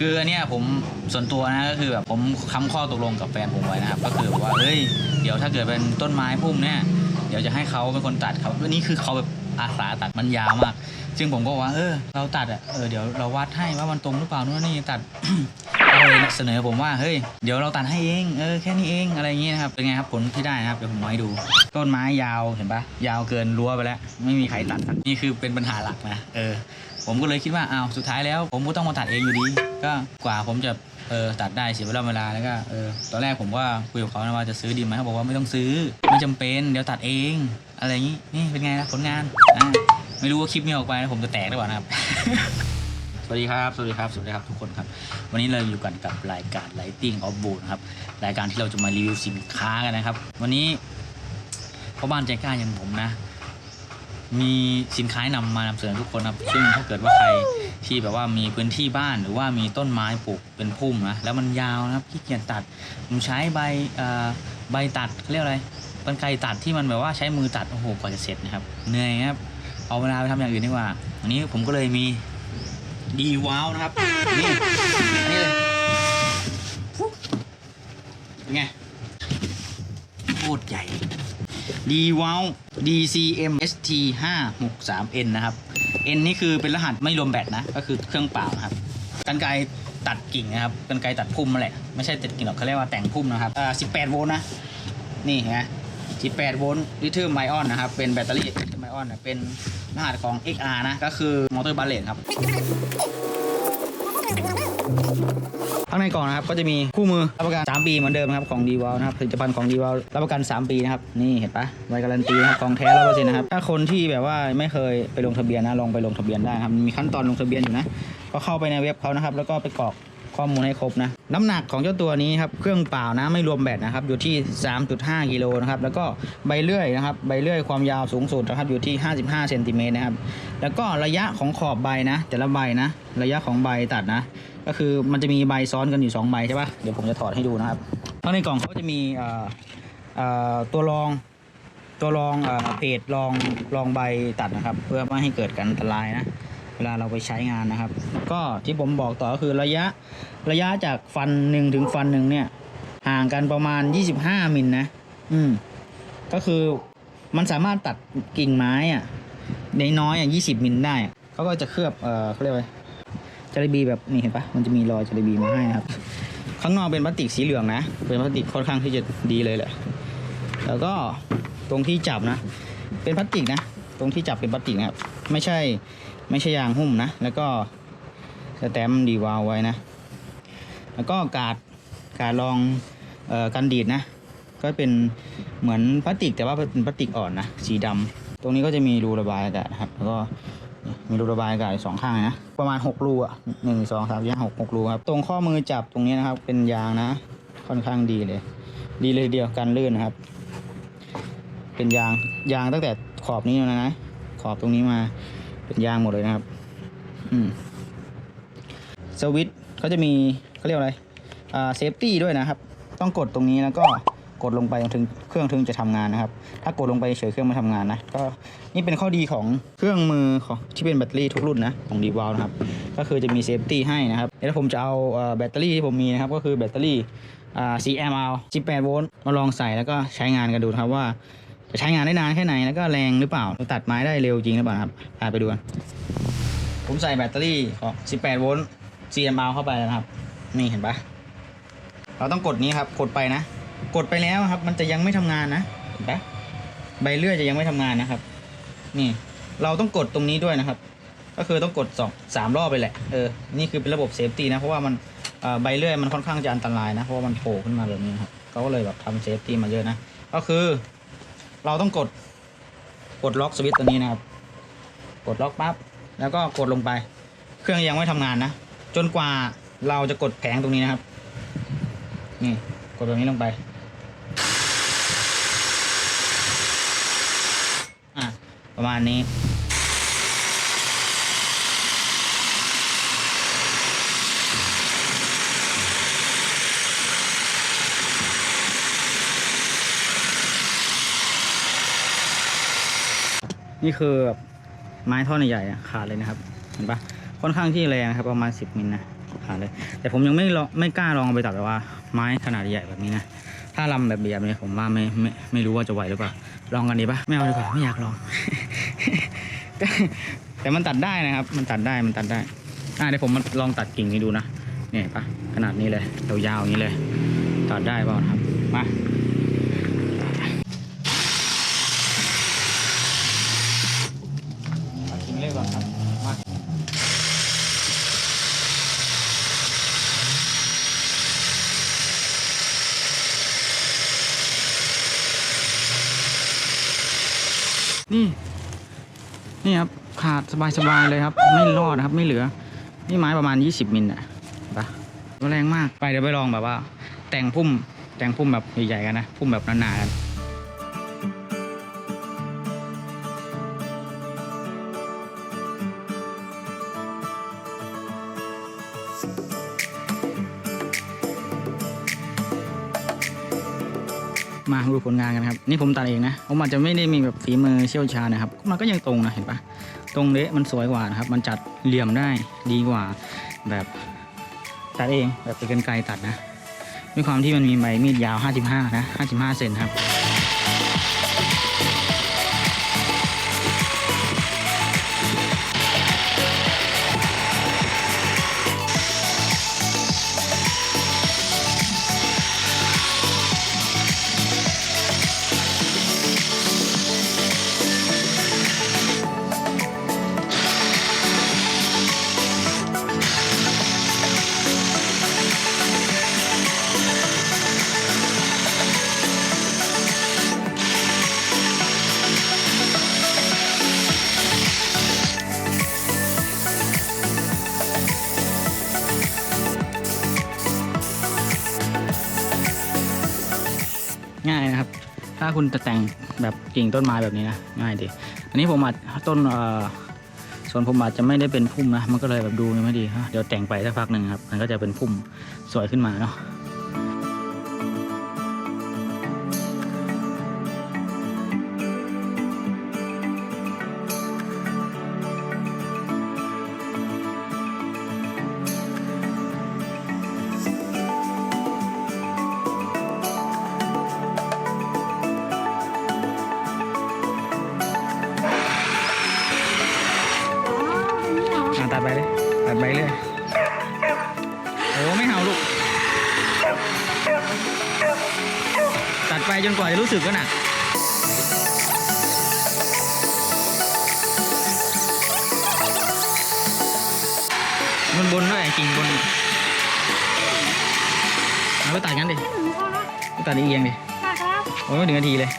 คืออันเนี้ยผมส่วนตัวนะก็คือแบบผมค้ำข้อตกลงกับแฟนผมไว้นะครับก็คือว่าเฮ้ยเดี๋ยวถ้าเกิดเป็นต้นไม้พุ่มเนี่ยเดี๋ยวจะให้เขาเป็นคนตัดครับอันนี้คือเขาแบบอาสาตัดมันยาวมาก ซึ่งผมก็ว่า เออ เราตัดอะเออเดี๋ยวเราวัดให้ว่ามันตรงหรือเปล่านู่นนี่ตัดเขาเลยเสนอผมว่าเฮ้ยเดี๋ยวเราตัดให้เองเออแค่นี้เองอะไรอย่างเงี้ยนะครับเป็นไงครับผลที่ได้นะครับเดี๋ยวผมมาให้ดู ต้นไม้ยาวเห็นปะยาวเกินรั้วไปแล้ว ไม่มีใครตัดครับนี่คือเป็นปัญหาหลักนะเออ ผมก็เลยคิดว่าอ้าวสุดท้ายแล้ว ผมก็ต้องมาตัดเองอยู่ดี ก็กว่าผมจะเออตัดได้เสียเวลาเวลาแล้วก็เออตอนแรกผมก็คุยกับเขานะว่าจะซื้อดีไหมเขาบอกว่าไม่ต้องซื้อไม่จำเป็นเดี๋ยวตัดเอง อะไรอย่างนี้นี่เป็นไงล่ะผลงานอะไม่รู้ว่าคลิปนี้ออกไปผมจะแตกหรือเปล่านะครับ สวัสดีครับ สวัสดีครับ สวัสดีครับทุกคนครับ วันนี้เราอยู่กันกับรายการ Lighting of Boot นะครับ รายการที่เราจะมารีวิวสินค้ากันนะครับ วันนี้พ่อบ้านใจกล้าอย่างผมนะ มีสินค้านำมานำเสนอทุกคนครับ ซึ่งถ้าเกิดว่าใครที่แบบว่ามีพื้นที่บ้านหรือว่ามีต้นไม้ปลูกเป็นพุ่มนะแล้วมันยาวนะครับขี้เกียจตัดผมใช้ใบใบตัดเขาเรียกอะไรกรรไกรตัดที่มันแบบว่าใช้มือตัดโอ้โหกว่าจะเสร็จนะครับเหนื่อยครับเอาเวลาไปทำอย่างอื่นดีกว่าวันนี้ผมก็เลยมีดีว้าวนะครับนี่นนี้เลยเป็นไงโคตรใหญ่ ดีว้าว DCM ST 5 6 3 N นะครับ N นี่คือเป็นรหัสไม่รวมแบตนะ ก็คือเครื่องเปล่านะครับกันไกตัดกิ่งนะครับกันไกตัดพุ่มมาแหละ ไม่ใช่ตัดกิ่งหรอกเขาเรียกว่าแต่งพุ่มนะครับอ่า18 โวลต์นะ นี่เห็นไหม18 โวลต์ลิเธียมไอออนนะครับ เป็นแบตเตอรี่ลิเธียมไอออนนะเป็นรหัสของ XR นะ ก็คือมอเตอร์บาเลตครับ ข้างในกล่องนะครับก็จะมีคู่มือรับประกัน 3 ปีเหมือนเดิมนะครับของ d w a l นะครับผลิตภัณฑ์ของ d w a l รับประกัน 3 ปีนะครับนี่เห็นปะใบการันตีนะครับของแท้ร้อยเปอร์เซ็นต์นะครับถ้าคนที่แบบว่าไม่เคยไปลงทะเบียนนะลองไปลงทะเบียนได้ครับมีขั้นตอนลงทะเบียนอยู่นะก็เข้าไปในเว็บเขานะครับแล้วก็ไปกรอกข้อมูลให้ครบนะน้ำหนักของเจ้าตัวนี้ครับเครื่องเปล่านะไม่รวมแบตนะครับอยู่ที่ 3.5กิโลนะครับแล้วก็ใบเลื่อยนะครับใบเลื่อยความยาวสูงสุดนะครับอยู่ที่ 55เซนติเมตรนะครับแล้วก็ระยะของขอบใบนะ แต่ละใบนะ ระยะของใบตัดนะ ก็คือมันจะมีใบซ้อนกันอยู่2ใบใช่ปะเดี๋ยวผมจะถอดให้ดูนะครับข้างในกล่องเขาจะมีตัวรองตัวรองเอ่อเพจรองรองใบตัดนะครับ เพื่อไม่ให้เกิดการอันตรายนะเวลาเราไปใช้งานนะครับ ก็ที่ผมบอกต่อก็คือระยะระยะจากฟันหนึ่งถึงฟันหนึ่งเนี่ยห่างกันประมาณ 25มิลนะอืม ก็คือมันสามารถตัดกิ่งไม้อะในน้อยอะ20มิลได้ เขาก็จะเคลือบ เอ่อเขาเรียกว่า จาระบีแบบนี่เห็นปะมันจะมีรอยจาระบีมาให้นะครับ ข้างนอกเป็นพลาสติกสีเหลืองนะ เป็นพลาสติกค่อนข้างที่จะดีเลยแหละ แล้วก็ตรงที่จับนะ เป็นพลาสติกนะ ตรงที่จับเป็นพลาสติกนะครับ ไม่ใช่ไม่ใช่ยางหุ้มนะ แล้วก็สแตมป์ดีวาลไว้นะ แล้วก็การ์ดการดรองออกันดีดนะ ก็เป็นเหมือนพลาสติกแต่ว่าเป็นพลาสติกอ่อนนะ สีดำตรงนี้ก็จะมีรูระบายอากาศนครับ แล้วก็ มีรูระบายอากาศสองข้างนะประมาณหกรูอะหนึ่งสองสามสี่ห้าหกหกรูครับตรงข้อมือจับตรงนี้นะครับ เป็นยางนะ ค่อนข้างดีเลย ดีเลยทีเดียวกันลื่นนะครับ เป็นยางยางตั้งแต่ขอบนี้นะนะขอบตรงนี้มาเป็นยางหมดเลยนะครับ อืมสวิตช์เขาจะมีเขาเรียกว่าอะไรอ่าเซฟตี้ด้วยนะครับ ต้องกดตรงนี้แล้วก็ กดลงไปถึงเครื่องถึงจะทำงานนะครับ ถ้ากดลงไปเฉยเครื่องไม่ทำงานนะก็นี่เป็นข้อดีของเครื่องมือของที่เป็นแบตเตอรี่ทุกรุ่นนะของดีวาลนะครับก็คือจะมีเซฟตี้ให้นะครับเดี๋ยวผมจะเอาแบตเตอรี่ที่ผมมีนะครับก็คือแบตเตอรี่อ่า CMR 18โวลต์มาลองใส่แล้วก็ใช้งานกันดูครับว่า จะใช้งานได้นานแค่ไหนแล้วก็แรงหรือเปล่าตัดไม้ได้เร็วจริงหรือเปล่าครับพาไปดูกันผมใส่แบตเตอรี่ของ18โวลต์ CMR เข้าไปแล้วนะครับ นี่เห็นปะเราต้องกดนี้ครับ กดไปนะ กดไปแล้วครับ มันจะยังไม่ทำงานนะเห็นปะใบเลื่อยจะยังไม่ทำงานนะครับ นี่ เราต้องกดตรงนี้ด้วยนะครับ ก็คือต้องกดสองสามรอบไปแหละเออนี่คือเป็นระบบเซฟตี้นะเพราะว่ามันใบเลื่อยมันค่อนข้างจะอันตรายนะเพราะว่ามันโผล่ขึ้นมาแบบนี้ครับเขาก็เลยแบบทำเซฟตี้มาเยอะนะก็คือ เราต้องกดกดล็อกสวิตช์ตัวนี้นะครับ กดล็อกปั๊บแล้วก็กดลงไป เครื่องยังไม่ทำงานนะจนกว่าเราจะกดแผงตรงนี้นะครับนี่ กดแบบนี้ลงไปอะประมาณนี้นี่คือแบบไม้ท่อนใหญ่ๆขาดเลยนะครับ เห็นปะค่อนข้างที่แรงนะครับ ประมาณ 10มิลนะผ่านเลย แต่ผมยังไม่ลองไม่กล้าลองไปตัดแบบว่า ไม้ขนาดใหญ่แบบนี้นะ ถ้าลำแบบแบบนี้ผมว่าไม่ไม่ไม่รู้ว่าจะไหวหรือเปล่า ลองกันดีปะไม่เอาดีกว่าไม่อยากลอง แต่มันตัดได้นะครับ มันตัดได้มันตัดได้ อ่าเดี๋ยวผมมาลองตัดกิ่งนี้ดูนะ เนี่ยปะขนาดนี้เลยยาวๆอย่างนี้เลย ตัดได้เปล่านะครับ มาตัดกิ่งเล็กก่อนครับ มา นี่ นี่ครับ ขาดสบายๆเลยครับ ไม่รอดนะครับ ไม่เหลือ นี่ไม้ประมาณ 20 มิลอะปะแรงมาก ไปเดี๋ยวไปลองแบบว่า แต่งพุ่ม แต่งพุ่มแบบใหญ่ๆกันนะ พุ่มแบบหนาๆกันมาดูผลงานกันครับ นี่ผมตัดเองนะผมอาจจะไม่ได้มีแบบฝีมือเชี่ยวชาญนะครับ มันก็ยังตรงนะเห็นปะ ตรงเละมันสวยกว่านะครับ มันจัดเหลี่ยมได้ดีกว่าแบบตัดเองแบบเป็นกรรไกรตัดนะด้วยความที่มันมีใบมีดยาว 55 นะ 55 เซนครับาคุณจะแต่งแบบกิ่งต้นไม้แบบนี้นะง่ายดีอันนี้ผมอาจต้นส่วนผมอาจจะไม่ได้เป็นพุ่มนะมันก็เลยแบบดูไม่ดีเดี๋ยวแต่งไปสักพักหนึ่งครับมันก็จะเป็นพุ่มสวยขึ้นมาเนาะ จนกว่าจะรู้สึกก็หนักบนบนๆด้วยกิ่งบนเอาไปตัดงั้นดิไปตัดเอียงดิค่ะครับโอ้ยไม่ถึงนาทีเลย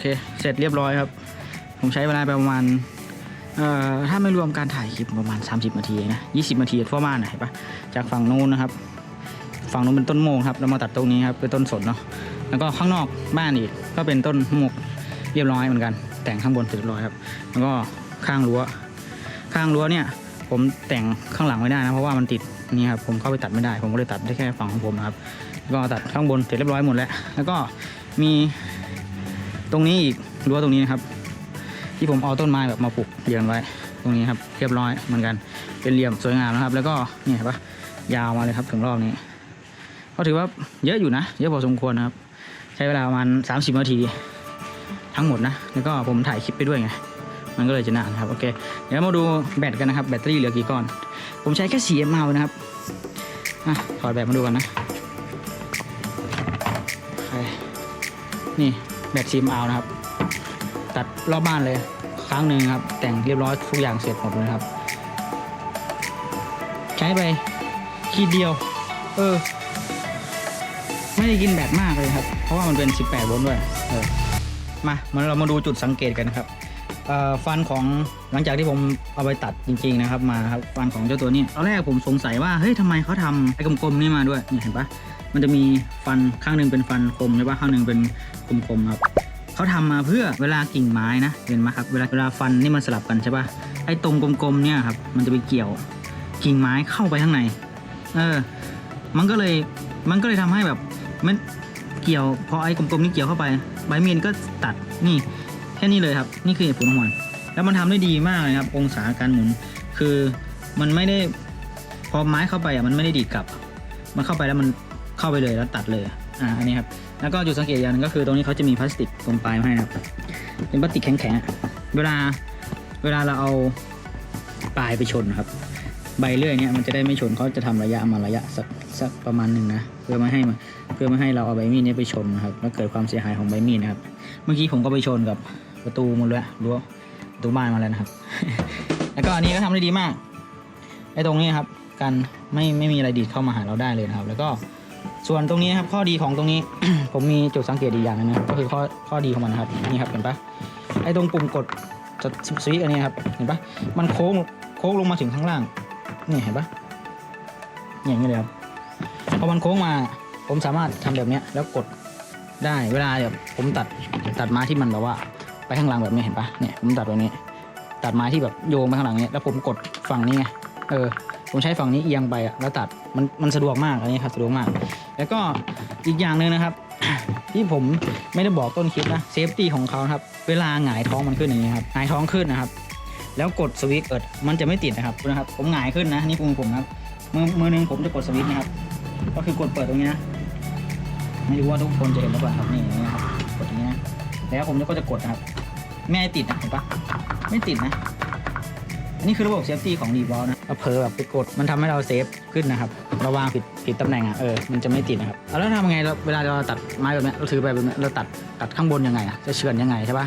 เค เสร็จเรียบร้อยครับ ผมใช้เวลาประมาณเอ่อถ้าไม่รวมการถ่ายคลิปประมาณ 30 นาทีนะ 20 นาทีทั่วบ้านนะเห็นปะจากฝั่งนู้นนะครับ ฝั่งนู้นเป็นต้นโมงครับแล้วมาตัดตรงนี้ครับเป็นต้นสนเนาะแล้วก็ข้างนอกบ้านอีกก็เป็นต้นโมกเรียบร้อยเหมือนกัน แต่งข้างบนเสร็จเรียบร้อยครับ แล้วก็ข้างรั้ว ข้างรั้วเนี่ย ผมแต่งข้างหลังไม่ได้นะเพราะว่ามันติดนี่ครับผมเข้าไปตัดไม่ได้ ผมก็เลยตัดได้แค่ฝั่งของผมนะครับก็ตัดข้างบนเสร็จเรียบร้อยหมดแล้ว แล้วก็มี ตรงนี้อีกรั้วตรงนี้นะครับ ที่ผมเอาต้นไม้แบบมาปลูกเรียงไว้ ตรงนี้ครับเรียบร้อยเหมือนกัน เป็นเหลี่ยมสวยงามนะครับ แล้วก็เนี่ยเห็นปะยาวมาเลยครับถึงรอบนี้ก็ถือว่าเยอะอยู่นะ เยอะพอสมควรนะครับ ใช้เวลาประมาณ30 นาที ทั้งหมดนะ แล้วก็ผมถ่ายคลิปไปด้วยไงมันก็เลยจะนานครับโอเคเดี๋ยวมาดูแบตกันนะครับแบตเตอรี่เหลือกี่ก้อน ผมใช้แค่4 mAh นะครับอะถอดแบตมาดูกันนะโอเคนี่แบต4 mAh นะครับ ตัดรอบบ้านเลยครั้งหนึ่งครับ แต่งเรียบร้อยทุกอย่างเสร็จหมดเลยครับ ใช้ไปขีดเดียว เออ ไม่ได้กินแบตมากเลยครับ เพราะว่ามันเป็น 18 โวลต์ด้วยเออมามาเรามาดูจุดสังเกตกันนะครับฟันของหลังจากที่ผมเอาไปตัดจริง ๆ นะครับ มาครับฟันของเจ้าตัวนี้ตอนแรกผมสงสัยว่าเฮ้ยทำไมเขาทำไอ้กลมๆนี่มาด้วยเนี่ยเห็นปะ มันจะมีฟันข้างหนึ่งเป็นฟันคมใช่ปะข้างหนึ่งเป็นคมๆครับเขาทำมาเพื่อเวลากิ่งไม้นะเห็นไหมครับเวลาเวลาฟันนี่มันสลับกันใช่ปะไอ้ตรงกลมๆเนี่ยครับมันจะไปเกี่ยวกิ่งไม้เข้าไปข้างในเออมันก็เลยมันก็เลยทำให้แบบมันเกี่ยวพอไอ้กลมๆนี่เกี่ยวเข้าไปใบมีดก็ตัดนี่แค่นี้เลยครับ นี่คือเหตุผลของมันแล้วมันทำได้ดีมากเลยครับ องศาการหมุน คือมันไม่ได้พอไม้เข้าไปอะมันไม่ได้ดีดกลับ มันเข้าไปแล้วมัน เข้าไปเลยแล้วตัดเลยอ่าอันนี้ครับแล้วก็จุดสังเกตอย่างหนึงก็คือตรงนี้เขาจะมีพลาสติกตรงปลายมาให้นะครับเป็นพลาสติกแข็งๆเวลาเวลาเราเอาปลายไปชนครับ ใบเลื่อยเนี่ยมันจะได้ไม่ชนเขาจะทำระยะมาระยะสักสักประมาณหนึ่งนะเพื่อไม่ให้มันเพื่อไม่ให้เราเอาใบมีดเนี้ไปชนนะครับแล้วเกิดความเสียหายของใบมีดนะครับ เมื่อกี้ผมก็ไปชนกับประตูหมดเลยรั้วประตูบ้านมาแล้วนะครับ แล้วก็อันนี้ก็ทำได้ดีมากไอ้ตรงนี้ครับกันไม่ไม่มีอะไรดีดเข้ามาหาเราได้เลยนะครับ แล้วก็ ส่วนตรงนี้นะครับข้อดีของตรงนี้ ผมมีจุดสังเกตอีกอย่างหนึงนะก็คือข้อข้อดีของมันนะครับนี่ครับเห็นปะไอ้ตรงปุ่มกดสวิตช์อันนี้ครับเห็นปะมันโค้งโค้งลงมาถึงข้างล่างนี่เห็นปะอย่างนี้เลยครับพอมันโค้งมาผมสามารถทำแบบนี้แล้วกดได้เวลาแบบผมตัดตัดไม้ที่มันแบบว่า ไปข้างหลังแบบนี้เห็นปะเนี่ยผมตัดแบบนี้ ตัดไม้ที่แบบโยงไปข้างหลังเนี้ยแล้วผมกดฝั่งนี้ไงเออ ผมใช้ฝั่งนี้เอียงไปอะแล้วตัดมันมันสะดวกมากอันนี้ครับสะดวกมาก แล้วก็อีกอย่างหนึ่งนะครับ ที่ผมไม่ได้บอกต้นคลิปนะเซฟตี้ของเขาครับเวลาหงายท้องมันขึ้นอย่างนี้ครับหงายท้องขึ้นนะครับ แล้วกดสวิตช์เปิดมันจะไม่ติดนะครับดูนะครับผมหงายขึ้นนะนี่มือผมครับมือมือหนึงผมจะกดสวิตช์นะครับ ก็คือกดเปิดตรงนี้นะไม่รู้ว่าทุกคนจะเห็นหรือเปล่าครับนี่นี้นะครับกดอย่างนี้นะแล้วผมก็จะกดนะครับไม่ติดนะเห็นปะไม่ติดนะ นนี้คือระบบเซฟตี้ของดีวอลนะเอาเผลอแบบไปกดมันทำให้เราเซฟขึ้นนะครับเราวางผิดผิดตำแหน่งอะเออมันจะไม่ติดนะครับเอาแล้วทำไงเราเวลาเราตัดไม้แบบนี้เราถือไปแบบนี้เราตัดตัดข้างบนยังไงอะจะเฉือนยังไงใช่ปะ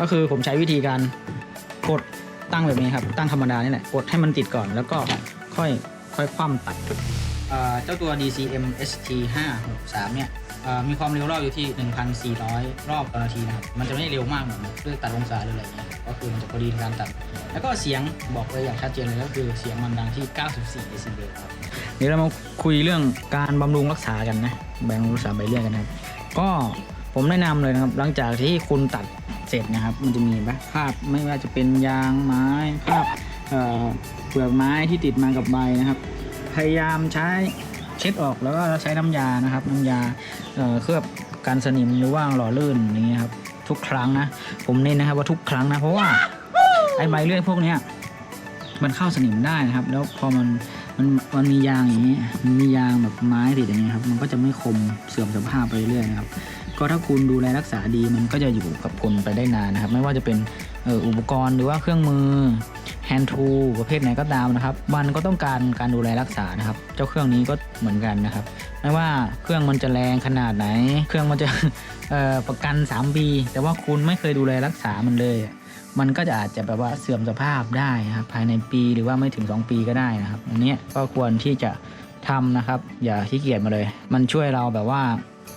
ก็คือผมใช้วิธีการกดตั้งแบบนี้ครับตั้งธรรมดานี่แหละกดให้มันติดก่อนแล้วก็ค่อยค่อยคว่ำตัดเจ้าตัว DCM ST 563เนี่ยเอ่อ มีความเร็วรอบอยู่ที่ 1,400 รอบต่อนาทีนะครับ มันจะไม่ได้เร็วมากเหมือนเครื่องตัดองศาหรืออะไรเงี้ย ก็คือมันจะพอดีในการตัด แล้วก็เสียงบอกเลยอย่างชัดเจนเลยก็คือเสียงมันดังที่ 94 เดซิเบลครับ เดี๋ยวเรามาคุยเรื่องการบำรุงรักษากันนะบำรุงรักษาใบเลื่อยกันนะครับ ก็ผมแนะนำเลยนะครับ หลังจากที่คุณตัดเสร็จนะครับ มันจะมีปะคราบไม่ว่าจะเป็นยางไม้คราบเปลือกไม้ที่ติดมากับใบนะครับ พยายามใช้ เช็ดออกแล้วก็ใช้น้ำยานะครับ น้ำยาเคลือบกันสนิมหรือว่าหล่อลื่นอย่างเงี้ยครับทุกครั้งนะ ผมเน้นนะครับว่าทุกครั้งนะเพราะว่าไอ้ใบเลื่อยพวกเนี้ยมันเข้าสนิมได้นะครับ แล้วพอมันมันมันมียางอย่างนี้มันมียางแบบไม้ติดอย่างเงี้ยครับ มันก็จะไม่คมเสื่อมสภาพไปเรื่อยนะครับ ก็ถ้าคุณดูแลรักษาดีมันก็จะอยู่กับคุณไปได้นานนะครับ ไม่ว่าจะเป็นอออุปกรณ์หรือว่าเครื่องมือ แฮนด์ทูประเภทไหนก็ตามนะครับ มันก็ต้องการการดูแลรักษานะครับ เจ้าเครื่องนี้ก็เหมือนกันนะครับ ไม่ว่าเครื่องมันจะแรงขนาดไหน เครื่องมันจะประกัน 3 ปี แต่ว่าคุณไม่เคยดูแลรักษามันเลย มันก็จะอาจจะแบบว่าเสื่อมสภาพได้ครับภายในปีหรือว่าไม่ถึง 2 ปีก็ได้นะครับ อันนี้ก็ควรที่จะทำนะครับ อย่าขี้เกียจมาเลย มันช่วยเราแบบว่า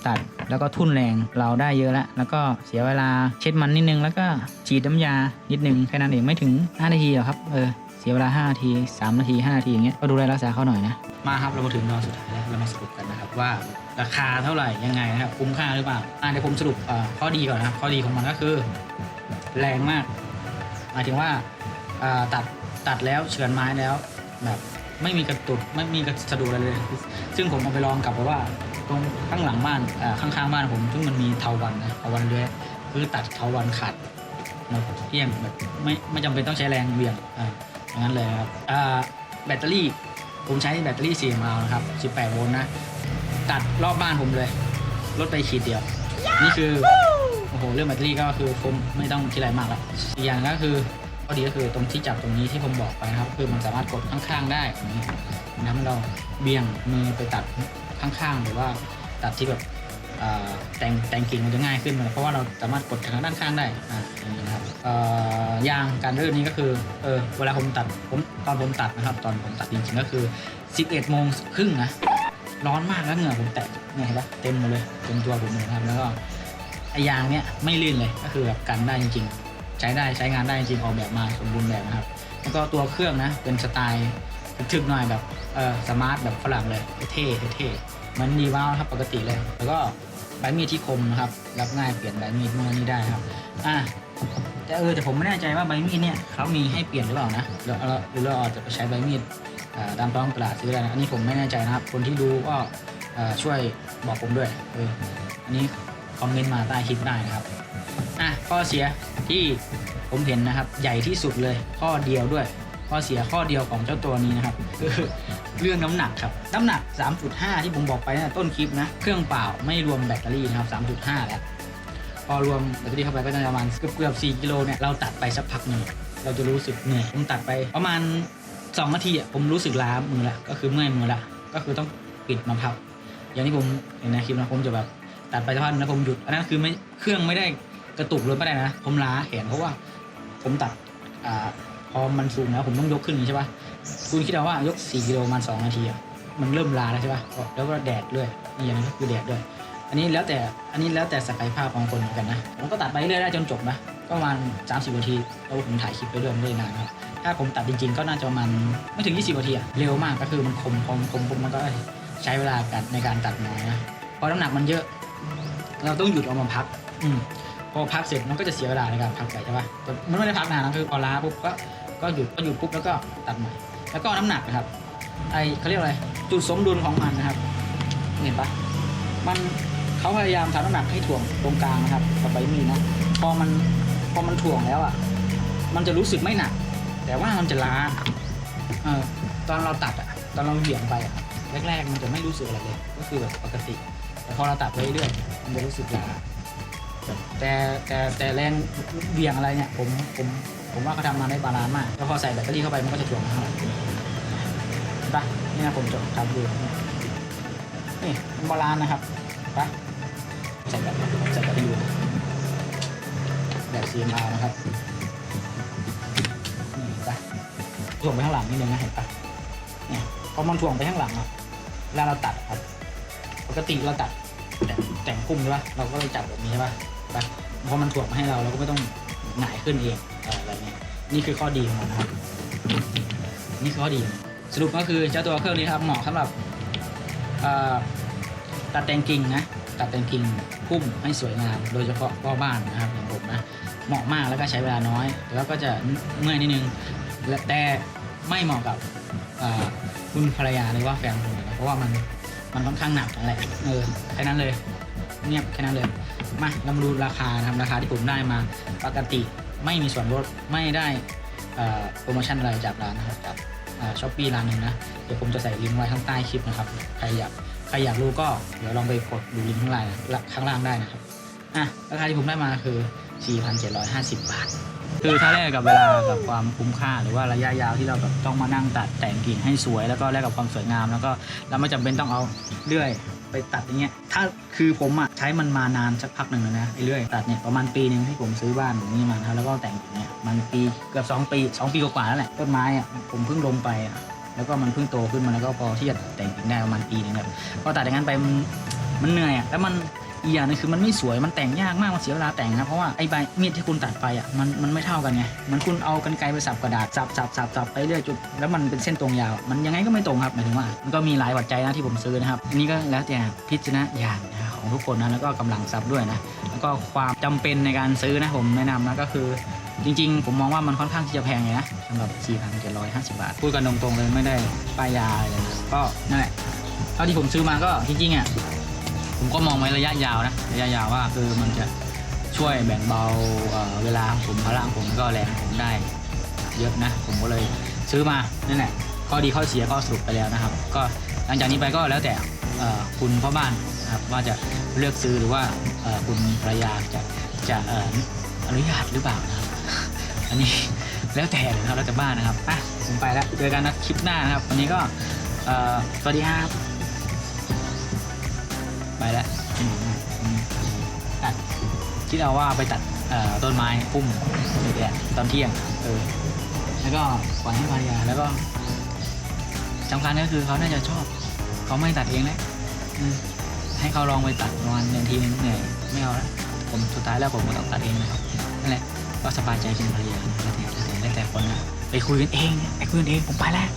ตัด แล้วก็ทุ่นแรงเราได้เยอะแล้ว แล้วก็เสียเวลาเช็ดมันนิดนึง แล้วก็ฉีดน้ำยานิดนึงแค่นั้นเองไม่ถึง 5 นาทีหรอกครับเออเสียเวลา 5 นาที 3 นาที 5 นาทีอย่างเงี้ยก็ดูแลรักษาเขาหน่อยนะ มาครับเรามาถึงตอนสุดท้ายแล้วเรามาสรุปกันนะครับว่าราคาเท่าไหร่ยังไงนะครับคุ้มค่าหรือเปล่าอะเดี๋ยวผมสรุปข้อดีก่อนนะครับข้อดีของมันก็คือ แรงมากหมายถึงว่าตัดตัดแล้วเฉือนไม้แล้วแบบไม่มีกระตุกไม่มีกระสะดุดอะไรเลย ซึ่งผมเอาไปลองกับว่า ตรงข้างหลังบ้านอ่าข้างๆบ้านผมซึ่งมันมีเทาวันนะเทาวันเลื้อยคือตัดเทาวันขาดแบบเพี้ยงแบบไม่ไม่จำเป็นต้องใช้แรงเหวี่ยงอ่าอย่างนั้นเลยครับอ่าแบตเตอรี่ผมใช้แบตเตอรี่4มลนะครับ 18 โวลต์นะตัดรอบบ้านผมเลยลดไปขีดเดียว นี่คือโอ้โหเรื่องแบตเตอรี่ก็คือผมไม่ต้องคิดอะไรมากแล้วอีกอย่างก็คือข้อดีก็คือตรงที่จับตรงนี้ที่ผมบอกไปนะครับ คือมันสามารถกดข้างๆได้อย่างนี้นทำเราเบี่ยงมือไปตัด ข้างๆ หรือว่าตัดที่แบบแต่งแต่งกิ่งมันจะง่ายขึ้น เพราะว่าเราสามารถกดทางด้านข้างได้อ่าอย่างนี้นะครับยางการลื่นนี้ก็คือเออเวลาผมตัดผมตอนผมตัดนะครับ ตอนผมตัดจริงๆก็คือ 11โมงครึ่งนะร้อนมากแล้วเหงื่อผมแตกเนี่ยเห็นปะเต็มหมดเลยเต็มตัวผมเลยครับแล้วก็ไอยางเนี่ยไม่ลื่นเลยก็คือแบบกันได้จริง ๆ ใช้ได้ใช้งานได้จริงออกแบบมาสมบูรณ์แบบนะครับแล้วก็ตัวเครื่องนะเป็นสไตล์ ถึกหน่อยแบบเออสมาร์ทแบบฝรั่งเลยเท่เท่ๆมันดีว้าวครับปกติเลย แล้วก็ใบมีดที่คมนะครับ รับง่ายเปลี่ยนใบมีดเมื่อนี้ได้ครับอะแต่เออแต่ผมไม่แน่ใจว่าใบมีดเนี่ยเขามีให้เปลี่ยนหรือเปล่านะหรือเราหรือเราอาจจะไปใช้ใบมีดตามท้องตลาดซื้อได้นะอันนี้ผมไม่แน่ใจนะครับ คนที่ดูก็ช่วยบอกผมด้วยเอออันนี้คอมเมนต์มาใต้คลิปได้นะครับอะข้อเสียที่ผมเห็นนะครับ ใหญ่ที่สุดเลยข้อเดียวด้วย ข้อเสียข้อเดียวของเจ้าตัวนี้นะครับคือเรื่องน้ำหนักครับน้ำหนัก 3.5 ที่ผมบอกไปตั้งแต่ต้นคลิปนะเครื่องเปล่าไม่รวมแบตเตอรี่นะครับ 3.5 แล้วพอรวมแบตเตอรี่เข้าไปก็จะประมาณเกือบเกือบ4กิโลเนี่ยเราตัดไปสักพักหนึ่งเราจะรู้สึกเหนื่อยผมตัดไปประมาณ2นาทีอะผมรู้สึกล้ามือละก็คือเมื่อยมือละก็คือต้องปิดมาพับ อย่างที่ผมเห็นในคลิปนะผมจะแบบตัดไปสักพักนึงแล้วผมหยุดอันนั้นคือไม่เครื่องไม่ได้กระตุกเลยไม่ได้นะ ผมล้าแขนเพราะว่าผมตัดอ่า พอมันสูงแล้วผมต้องยกขึ้นอย่างนี้ใช่ปะคุณคิดเอาว่ายก 4กิโลประมาณ2นาทีอะมันเริ่มล้าแล้วใช่ปะแล้วก็แดดด้วยนี่อย่างนี้ก็คือแดดด้วย อันนี้แล้วแต่อันนี้แล้วแต่ศักยภาพของคนเหมือนกันนะผมก็ตัดไปเรื่อยได้จนจบนะก็ประมาณ 30นาทีแล้วผมถ่ายคลิปไปเรื่อยไม่ได้นานครับถ้าผมตัดจริงๆ ก็น่าจะประมาณไม่ถึง 20นาทีอะเร็วมากก็คือมันคมคมคมคมมันก็ใช้เวลาการในการตัดน้อยนะเพราะน้ำหนักมันเยอะ เราต้องหยุดเอามาพัก อืมพอพักเสร็จมันก็จะเสียเวลาในการพักไปใช่ปะแต่มันไม่ได้พักนานนะคือพอล้าปุ๊บก็ ก็หยุดก็หยุดปุ๊บแล้วก็ตัดใหม่ แล้วก็น้ำหนักนะครับ ไอเขาเรียกอะไรจุดสมดุลของมันนะครับ เห็นปะมันเขาพยายามทำน้ำหนักให้ถ่วงตรงกลางนะครับกับใบมีดนะพอมันพอมันถ่วงแล้วอะ มันจะรู้สึกไม่หนัก แต่ว่ามันจะล้าเออตอนเราตัดอะตอนเราเหวี่ยงไปอะแรกๆมันจะไม่รู้สึกอะไรเลย ก็คือแบบปกติ แต่พอเราตัดไปเรื่อยมันจะรู้สึกล้า แต่แต่แต่แรงเหวี่ยงอะไรเนี่ยผมผมผมว่าเขาทำมาได้บาลานซ์มาก แล้วพอใส่แบตเตอรี่เข้าไปมันก็จะถ่วงมาเท่าไหร่เห็นปะนี่นะผมจะทำดู นี่บาลานซ์นะครับไปะใส่แบบใส่แบบอยู่แบบ CMR นะครับ นี่ไปะถ่วงไปข้างหลังนิดนึงนะเห็นปะเนี่ยพอมันถ่วงไปข้างหลังอะเวลาเราตัดครับ ปกติเราตัดแต่งกุ้งใช่ปะเราก็เลยจับแบบนี้ใช่ปะ ปะพอมันถ่วงมาให้เราเราก็ไม่ต้องหงายขึ้นเองอะไรเงี้ยนี่คือข้อดีของมันนะครับนี่คือข้อดี สรุปก็คือเจ้าตัวเครื่องนี้ครับเหมาะสำหรับตัดแต่งกิ่งนะตัดแต่งกิ่งพุ่มให้สวยงาม โดยเฉพาะพ่อบ้านนะครับอย่างผมนะเหมาะมากแล้วก็ใช้เวลาน้อย แล้วก็จะเมื่อยนิดนึงแต่ไม่เหมาะกับคุณภรรยาหรือว่าแฟนคุณนะเพราะว่ามันมันค่อนข้างหนักนั่นแหละเออแค่นั้นเลย เงียบแค่นั้นเลย มาเรามาดูราคานะครับราคาที่ผมได้มา ปกติไม่มีส่วนลดไม่ได้โปรโมชั่นอะไรจากร้านนะครับจากช้อปปี้ร้านหนึ่งนะเดี๋ยวผมจะใส่ลิงก์ไว้ข้างใต้คลิปนะครับใครอยากใครอยากรู้ก็เดี๋ยวลองไปกดดูลิงก์ข้างล่างข้างล่างได้นะครับอะราคาที่ผมได้มาคือ 4,750 บาท คือถ้าแลกกับเวลากับความคุ้มค่า หรือว่าระยะยาวที่เราแบบต้องมานั่งตัดแต่งกิ่งให้สวย แล้วก็แลกกับความสวยงาม แล้วก็เราไม่จำเป็นต้องเอาเลื่อยไปตัดอย่างเงี้ยถ้าคือผมอะใช้มันมานานสักพักหนึ่งแล้วนะไอ้เลื่อยตัดเนี่ยประมาณปีหนึ่งที่ผมซื้อบ้านแบบนี้มานะแล้วก็แต่งกิ่งเนี่ยมันปีเกือบสองปีสองปีกว่าๆแล้วแหละต้นไม้อะผมเพิ่งลงไปอะแล้วก็มันเพิ่งโตขึ้นมาแล้วก็พอที่จะแต่งกิ่งได้ประมาณปีหนึงครับพอตัดอย่างนั้นไปมันมันเหนื่อยอะแล้วมัน อีกอย่างนึงคือมันไม่สวยมันแต่งยากมากมันเสียเวลาแต่งนะเพราะว่าไอ้ใบมีดที่คุณตัดไปอะมันมันไม่เท่ากันไงมันคุณเอากันไกรไปสับกระดาษสับสับสับสับไปเรื่อยจุดแล้วมันเป็นเส้นตรงยาว มันยังไงก็ไม่ตรงครับหมายถึงว่ามันก็มีหลายปัจจัยนะที่ผมซื้อนะครับนนี้ก็แล้วแต่พิจารณญาณนะของทุกคนนะแล้วก็กำลังทรัพย์ด้วยนะแล้วก็ความจำเป็นในการซื้อนะผมแนะนำนะก็คือจริงๆ ผมมองว่ามันค่อนข้างที่จะแพงเลยนะสำหรับ 4,750 บาท พูดกันตรงๆเลยไม่ได้ป้ายยาอะไรเลยนะก็นั่นแหละเท่าที่ผมซื้อมาก็จริงๆอะ ผมก็มองไว้ระยะยาวนะระยะยาวว่าคือมันจะช่วยแบ่งเบาเเวลาผมพลังผมก็แรงผมได้เยอะนะ ผมก็เลยซื้อมานั่นแหละข้อดีข้อเสียก็สรุปไปแล้วนะครับ ก็หลังจากนี้ไปก็แล้วแต่คุณพ่อบ้านนะครับว่าจะเลือกซื้อหรือว่าคุณภรรยาจะจะอนุญาตหรือเปล่านะครับ อันนี้แล้วแต่เลยนะครับแล้วแต่บ้านนะครับอะผมไปแล้วเจอกันนะคลิปหน้านะครับ วันนี้ก็สวัสดีครับ ไปแล้วตัดคิดเอาว่าไปตัดต้นไม้พุ่มเด็ดตอนเที่ยงเออแล้วก็ปล่อยให้ภรรยาแล้วก็สำคัญก็คือเขาน่าจะชอบเขาไม่ตัดเองแล้วให้เขาลองไปตัดประมาณหนึ่งทีนึงเหนื่อยไม่เอาแล้วผมสุดท้ายแล้วผมก็ต้องตัดเองนะครับนั่นแหละก็สบายใจเป็นภรรยาแล้วแต่แล้วแต่คนนะไปคุยกันเองไปคุยกันเองผมไปแล้ว